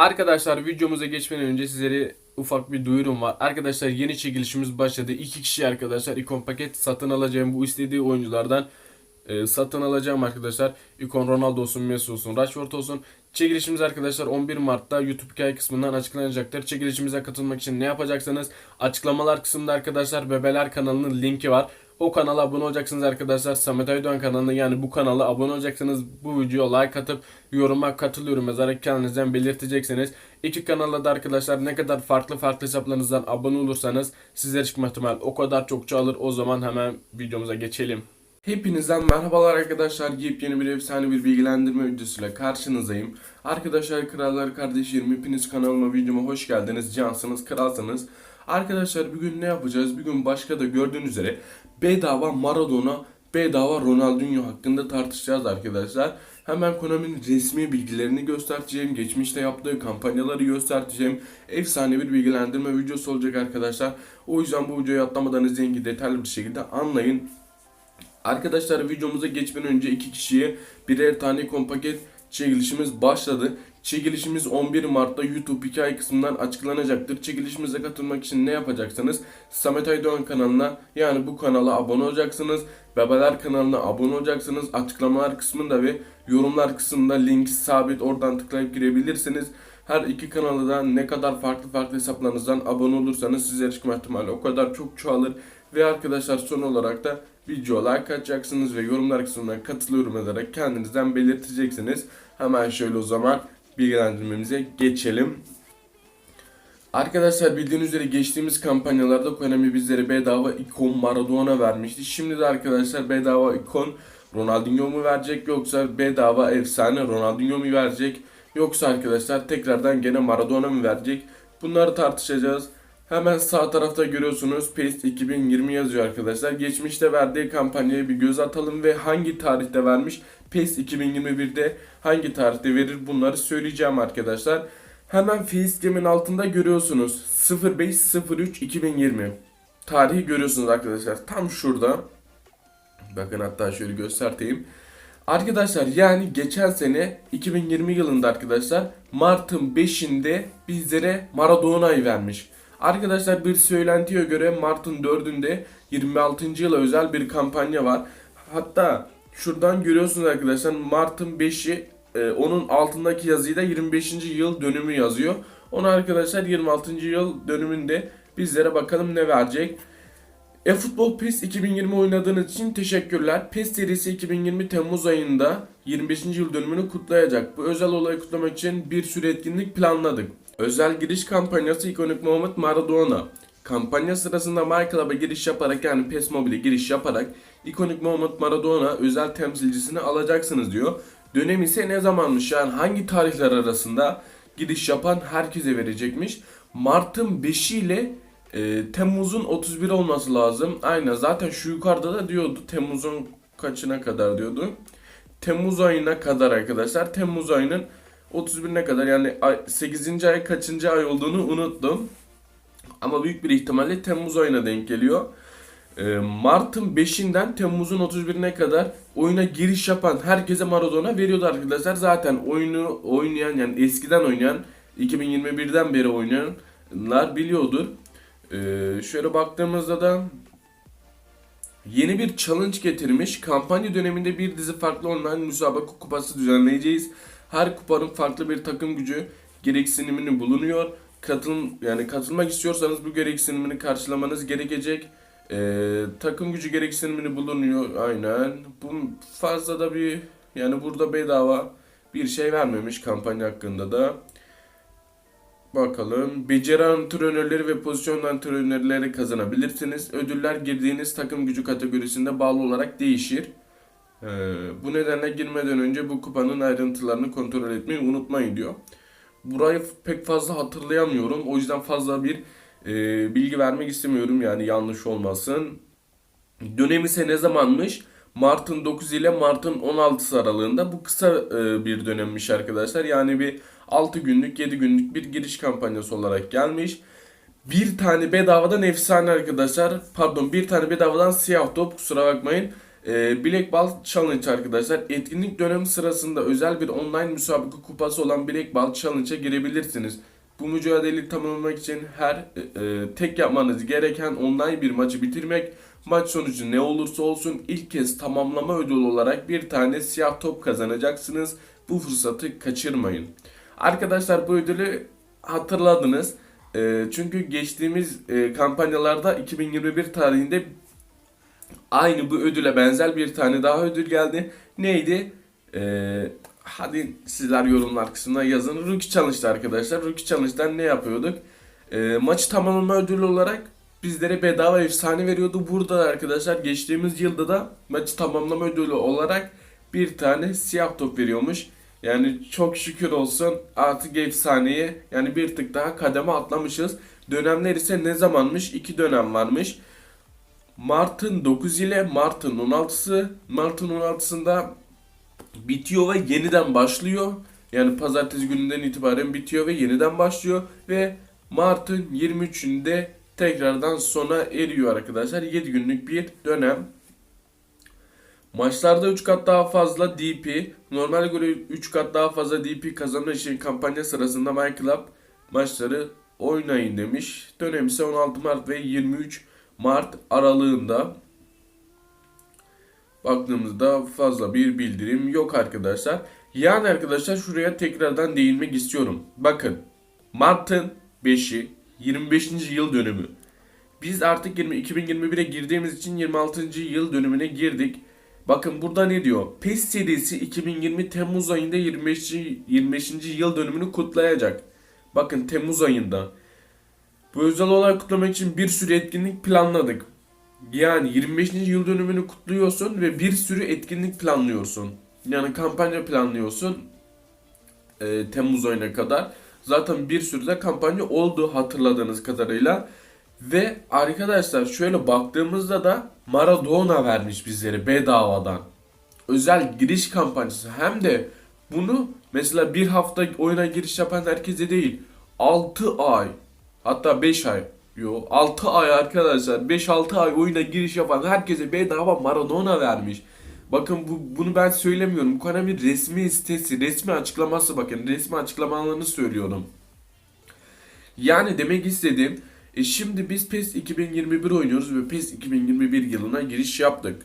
Arkadaşlar videomuza geçmeden önce sizlere ufak bir duyurum var. Arkadaşlar yeni çekilişimiz başladı. İki kişi arkadaşlar ikon paket satın alacağım. Bu istediği oyunculardan e, satın alacağım arkadaşlar. İkon Ronaldo olsun, Messi olsun, Rashford olsun. Çekilişimiz arkadaşlar 11 Mart'ta YouTube hikaye kısmından açıklanacaktır. Çekilişimize katılmak için ne yapacaksınız? Açıklamalar kısmında arkadaşlar Bebeler kanalının linki var. O kanala abone olacaksınız arkadaşlar. Samet Aydoğan kanalına yani bu kanala abone olacaksınız. Bu videoya like atıp yoruma katılıyorum yazarak kendinizden belirteceksiniz. İki kanalda da arkadaşlar ne kadar farklı farklı hesaplarınızdan abone olursanız sizlere çıkma ihtimal o kadar çok çoğalır. O zaman hemen videomuza geçelim. Hepinizden merhabalar arkadaşlar. Yepyeni bir efsane bir bilgilendirme videosuyla karşınızdayım. Arkadaşlar krallar kardeşlerim hepiniz kanalıma videoma hoş geldiniz. Cansınız kralsınız. Arkadaşlar bugün ne yapacağız? Bugün başka da gördüğünüz üzere bedava Maradona, bedava Ronaldinho hakkında tartışacağız arkadaşlar. Hemen Konami'nin resmi bilgilerini göstereceğim. Geçmişte yaptığı kampanyaları göstereceğim. Efsane bir bilgilendirme videosu olacak arkadaşlar. O yüzden bu videoyu atlamadan izleyin ki detaylı bir şekilde anlayın. Arkadaşlar videomuza geçmeden önce iki kişiye birer tane kompaket çekilişimiz başladı. Çekilişimiz 11 Mart'ta YouTube hikaye kısmından açıklanacaktır. Çekilişimize katılmak için ne yapacaksınız? Samet Aydoğan kanalına yani bu kanala abone olacaksınız. Bebeler kanalına abone olacaksınız. Açıklamalar kısmında ve yorumlar kısmında link sabit oradan tıklayıp girebilirsiniz. Her iki kanala da ne kadar farklı farklı hesaplarınızdan abone olursanız size çıkma ihtimali o kadar çok çoğalır. Ve arkadaşlar son olarak da video like atacaksınız ve yorumlar kısmına katılıyorum ederek kendinizden belirteceksiniz. Hemen şöyle o zaman bilgilendirmemize geçelim. Arkadaşlar bildiğiniz üzere geçtiğimiz kampanyalarda Konami bizlere bedava ikon Maradona vermişti. Şimdi de arkadaşlar bedava ikon Ronaldinho mu verecek yoksa bedava efsane Ronaldinho mu verecek yoksa arkadaşlar tekrardan gene Maradona mı verecek? Bunları tartışacağız. Hemen sağ tarafta görüyorsunuz PES 2020 yazıyor arkadaşlar. Geçmişte verdiği kampanyaya bir göz atalım ve hangi tarihte vermiş? PES 2021'de hangi tarihte verir bunları söyleyeceğim arkadaşlar. Hemen facecam'in altında görüyorsunuz 0503-2020 tarihi görüyorsunuz arkadaşlar. Tam şurada. Bakın hatta şöyle göstereyim. Arkadaşlar yani geçen sene 2020 yılında arkadaşlar Mart'ın 5'inde bizlere Maradona'yı vermiş. Arkadaşlar bir söylentiye göre Mart'ın 4'ünde 26. yıla özel bir kampanya var. Hatta şuradan görüyorsunuz arkadaşlar Mart'ın 5'i e, onun altındaki yazıyı da 25. yıl dönümü yazıyor. Onu arkadaşlar 26. yıl dönümünde bizlere bakalım ne verecek. eFootball PES 2020 oynadığınız için teşekkürler. PES serisi 2020 Temmuz ayında 25. yıl dönümünü kutlayacak. Bu özel olayı kutlamak için bir sürü etkinlik planladık. Özel giriş kampanyası ikonik Muhammed Maradona. Kampanya sırasında MyClub'a giriş yaparak yani PES Mobile'e giriş yaparak ikonik Muhammed Maradona özel temsilcisini alacaksınız diyor. Dönem ise ne zamanmış yani hangi tarihler arasında giriş yapan herkese verecekmiş. Mart'ın 5'i ile e, Temmuz'un 31 olması lazım. Aynen zaten şu yukarıda da diyordu Temmuz'un kaçına kadar diyordu. Temmuz ayına kadar arkadaşlar. Temmuz ayının 31'ine kadar yani ay- 8. ay kaçıncı ay olduğunu unuttum. Ama büyük bir ihtimalle Temmuz ayına denk geliyor. Ee, Mart'ın 5'inden Temmuz'un 31'ine kadar oyuna giriş yapan herkese Maradona veriyordu arkadaşlar. Zaten oyunu oynayan yani eskiden oynayan 2021'den beri oynayanlar biliyordur. Ee, şöyle baktığımızda da yeni bir challenge getirmiş. Kampanya döneminde bir dizi farklı online müsabaka kupası düzenleyeceğiz. Her kupanın farklı bir takım gücü gereksinimini bulunuyor. Katılım yani katılmak istiyorsanız bu gereksinimini karşılamanız gerekecek. Ee, takım gücü gereksinimini bulunuyor aynen. Bu fazla da bir yani burada bedava bir şey vermemiş kampanya hakkında da. Bakalım. Beceri antrenörleri ve pozisyon antrenörleri kazanabilirsiniz. Ödüller girdiğiniz takım gücü kategorisinde bağlı olarak değişir. Ee, bu nedenle girmeden önce bu kupanın ayrıntılarını kontrol etmeyi unutmayın diyor. Burayı pek fazla hatırlayamıyorum. O yüzden fazla bir e, bilgi vermek istemiyorum yani yanlış olmasın. Dönem ise ne zamanmış? Mart'ın 9 ile Mart'ın 16'sı aralığında. Bu kısa e, bir dönemmiş arkadaşlar. Yani bir 6 günlük 7 günlük bir giriş kampanyası olarak gelmiş. Bir tane bedavadan efsane arkadaşlar. Pardon bir tane bedavadan siyah top kusura bakmayın. E, Black Ball Challenge arkadaşlar. Etkinlik dönemi sırasında özel bir online müsabaka kupası olan Black Ball Challenge'a girebilirsiniz. Bu mücadeleyi tamamlamak için her e, e, tek yapmanız gereken online bir maçı bitirmek. Maç sonucu ne olursa olsun ilk kez tamamlama ödülü olarak bir tane siyah top kazanacaksınız. Bu fırsatı kaçırmayın. Arkadaşlar bu ödülü hatırladınız. E, çünkü geçtiğimiz e, kampanyalarda 2021 tarihinde aynı bu ödüle benzer bir tane daha ödül geldi. Neydi? Ee, hadi sizler yorumlar kısmına yazın. Rookie Challenge'da arkadaşlar. Rookie Challenge'dan ne yapıyorduk? Ee, maçı tamamlama ödülü olarak bizlere bedava efsane veriyordu. Burada da arkadaşlar geçtiğimiz yılda da maçı tamamlama ödülü olarak bir tane siyah top veriyormuş. Yani çok şükür olsun artık efsaneye yani bir tık daha kademe atlamışız. Dönemler ise ne zamanmış? İki dönem varmış. Mart'ın 9 ile Mart'ın 16'sı. Mart'ın 16'sında bitiyor ve yeniden başlıyor. Yani pazartesi gününden itibaren bitiyor ve yeniden başlıyor. Ve Mart'ın 23'ünde tekrardan sona eriyor arkadaşlar. 7 günlük bir dönem. Maçlarda 3 kat daha fazla DP, normale göre 3 kat daha fazla DP kazanmak için kampanya sırasında MyClub maçları oynayın demiş. Dönem ise 16 Mart ve 23 Mart aralığında. Baktığımızda fazla bir bildirim yok arkadaşlar. Yani arkadaşlar şuraya tekrardan değinmek istiyorum. Bakın Mart'ın 5'i 25. yıl dönümü. Biz artık 20, 2021'e girdiğimiz için 26. yıl dönümüne girdik. Bakın burada ne diyor? PES serisi 2020 Temmuz ayında 25. 25. yıl dönümünü kutlayacak. Bakın Temmuz ayında. Bu özel olarak kutlamak için bir sürü etkinlik planladık. Yani 25. yıl dönümünü kutluyorsun ve bir sürü etkinlik planlıyorsun. Yani kampanya planlıyorsun e, Temmuz ayına kadar. Zaten bir sürü de kampanya oldu hatırladığınız kadarıyla. Ve arkadaşlar şöyle baktığımızda da Maradona vermiş bizlere bedavadan. Özel giriş kampanyası hem de bunu mesela bir hafta oyuna giriş yapan herkese değil 6 ay hatta 5 ay yo 6 ay arkadaşlar 5-6 ay oyuna giriş yapan herkese bedava Maradona vermiş. Bakın bu, bunu ben söylemiyorum. Bu Konami resmi sitesi, resmi açıklaması bakın. Resmi açıklamalarını söylüyorum. Yani demek istediğim e şimdi biz PES 2021 oynuyoruz ve PES 2021 yılına giriş yaptık.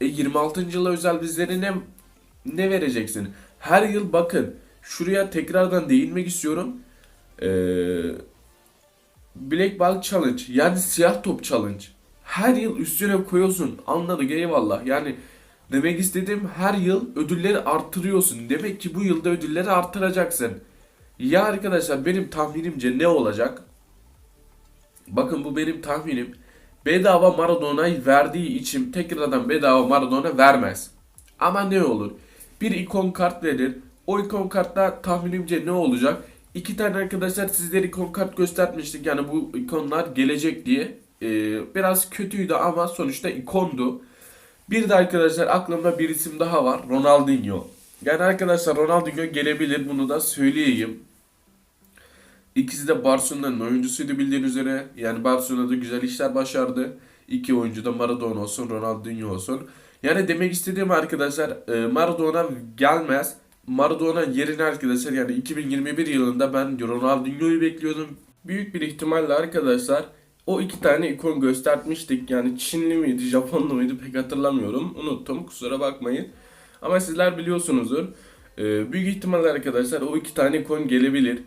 E 26. yıla özel bizlere ne, ne vereceksin? Her yıl bakın şuraya tekrardan değinmek istiyorum. Eee Black Ball Challenge yani siyah top challenge. Her yıl üstüne koyuyorsun. Anladık eyvallah. Yani demek istediğim her yıl ödülleri arttırıyorsun. Demek ki bu yılda ödülleri arttıracaksın. Ya arkadaşlar benim tahminimce ne olacak? Bakın bu benim tahminim. Bedava Maradona'yı verdiği için tekrardan bedava Maradona vermez. Ama ne olur? Bir ikon kart verir. O ikon kartta tahminimce ne olacak? İki tane arkadaşlar sizlere ikon kart göstermiştik. Yani bu ikonlar gelecek diye. Ee, biraz kötüydü ama sonuçta ikondu. Bir de arkadaşlar aklımda bir isim daha var. Ronaldinho. Yani arkadaşlar Ronaldinho gelebilir. Bunu da söyleyeyim. İkisi de Barcelona'nın oyuncusuydu bildiğin üzere. Yani Barcelona'da güzel işler başardı. İki oyuncu da Maradona olsun, Ronaldinho olsun. Yani demek istediğim arkadaşlar e, Maradona gelmez. Maradona yerine arkadaşlar yani 2021 yılında ben Ronaldinho'yu bekliyordum. Büyük bir ihtimalle arkadaşlar o iki tane ikon göstermiştik. Yani Çinli miydi, Japonlu muydu pek hatırlamıyorum. Unuttum kusura bakmayın. Ama sizler biliyorsunuzdur. E, büyük ihtimalle arkadaşlar o iki tane ikon gelebilir.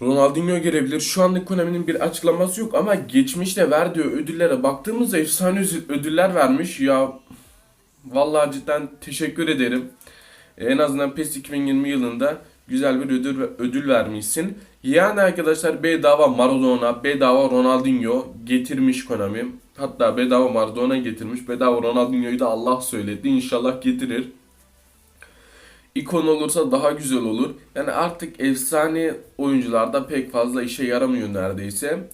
Ronaldinho gelebilir. Şu anda Konami'nin bir açıklaması yok ama geçmişte verdiği ödüllere baktığımızda efsane ödüller vermiş. Ya vallahi cidden teşekkür ederim. En azından PES 2020 yılında güzel bir ödül ödül vermişsin. Yani arkadaşlar bedava Maradona, bedava Ronaldinho getirmiş Konami. Hatta bedava Maradona getirmiş. Bedava Ronaldinho'yu da Allah söyledi. İnşallah getirir ikon olursa daha güzel olur. Yani artık efsane oyuncularda pek fazla işe yaramıyor neredeyse.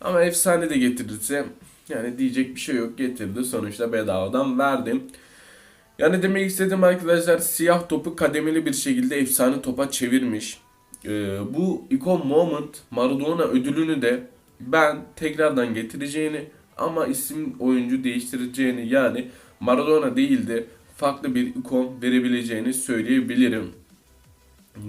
Ama efsane de getirirse yani diyecek bir şey yok getirdi. Sonuçta bedavadan verdim. Yani demek istediğim arkadaşlar siyah topu kademeli bir şekilde efsane topa çevirmiş. Ee, bu ikon moment Maradona ödülünü de ben tekrardan getireceğini ama isim oyuncu değiştireceğini yani Maradona değil de farklı bir ikon verebileceğini söyleyebilirim.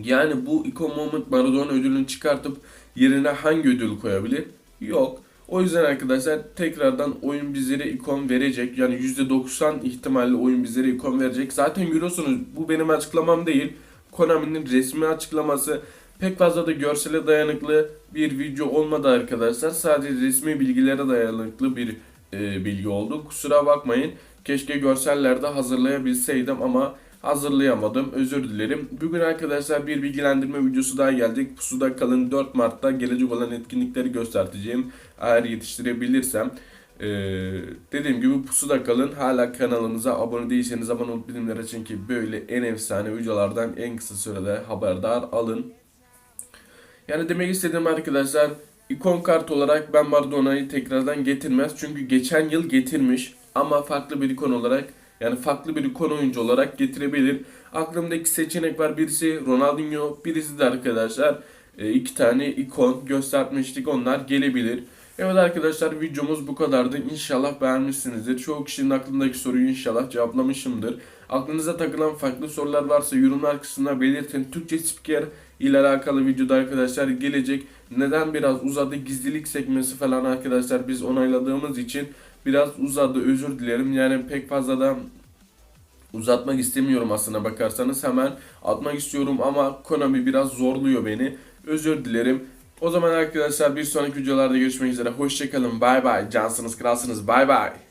Yani bu ikon moment Maradona ödülünü çıkartıp yerine hangi ödül koyabilir? Yok. O yüzden arkadaşlar tekrardan oyun bizlere ikon verecek. Yani %90 ihtimalle oyun bizlere ikon verecek. Zaten görüyorsunuz bu benim açıklamam değil. Konami'nin resmi açıklaması pek fazla da görsele dayanıklı bir video olmadı arkadaşlar. Sadece resmi bilgilere dayanıklı bir e, bilgi oldu. Kusura bakmayın. Keşke görsellerde hazırlayabilseydim ama hazırlayamadım. Özür dilerim. Bugün arkadaşlar bir bilgilendirme videosu daha geldik. Pusuda kalın 4 Mart'ta gelecek olan etkinlikleri göstereceğim. Eğer yetiştirebilirsem. Ee, dediğim gibi pusuda kalın. Hala kanalımıza abone değilseniz abone olup bildirimleri açın ki böyle en efsane videolardan en kısa sürede haberdar alın. Yani demek istediğim arkadaşlar ikon kart olarak ben Maradona'yı tekrardan getirmez. Çünkü geçen yıl getirmiş ama farklı bir ikon olarak yani farklı bir ikon oyuncu olarak getirebilir. Aklımda iki seçenek var. Birisi Ronaldinho, birisi de arkadaşlar e, iki tane ikon göstermiştik. Onlar gelebilir. Evet arkadaşlar videomuz bu kadardı. İnşallah beğenmişsinizdir. Çoğu kişinin aklındaki soruyu inşallah cevaplamışımdır. Aklınıza takılan farklı sorular varsa yorumlar kısmına belirtin. Türkçe spiker ile alakalı videoda arkadaşlar gelecek. Neden biraz uzadı gizlilik sekmesi falan arkadaşlar biz onayladığımız için biraz uzadı özür dilerim. Yani pek fazla da uzatmak istemiyorum aslına bakarsanız hemen atmak istiyorum ama Konami biraz zorluyor beni. Özür dilerim. O zaman arkadaşlar bir sonraki videolarda görüşmek üzere. Hoşçakalın. Bay bay. Cansınız kralsınız. Bay bay.